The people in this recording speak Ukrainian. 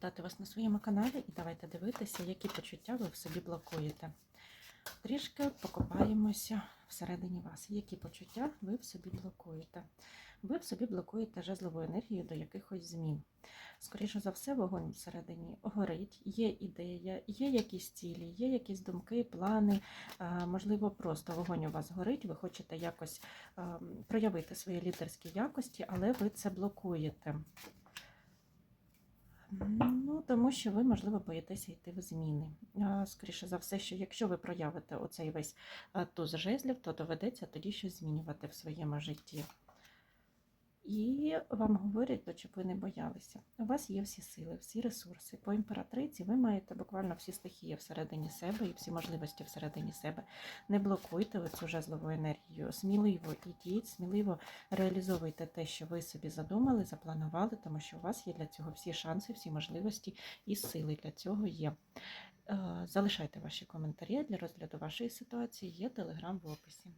вітати вас на своєму каналі і давайте дивитися, які почуття ви в собі блокуєте. Трішки покопаємося всередині вас. Які почуття ви в собі блокуєте? Ви в собі блокуєте жезлову енергію до якихось змін. Скоріше за все, вогонь всередині горить, є ідея, є якісь цілі, є якісь думки, плани. Можливо, просто вогонь у вас горить, ви хочете якось проявити свої лідерські якості, але ви це блокуєте. Тому що ви, можливо, боїтеся йти в зміни. Скоріше за все, що якщо ви проявите оцей весь туз жезлів, то доведеться тоді щось змінювати в своєму житті. І вам говорять, то, щоб ви не боялися. У вас є всі сили, всі ресурси. По імператриці ви маєте буквально всі стихії всередині себе і всі можливості всередині себе. Не блокуйте цю жезлову енергію. Сміливо ідіть, сміливо реалізовуйте те, що ви собі задумали, запланували, тому що у вас є для цього всі шанси, всі можливості і сили для цього є. Е, Залишайте ваші коментарі для розгляду вашої ситуації. Є телеграм в описі.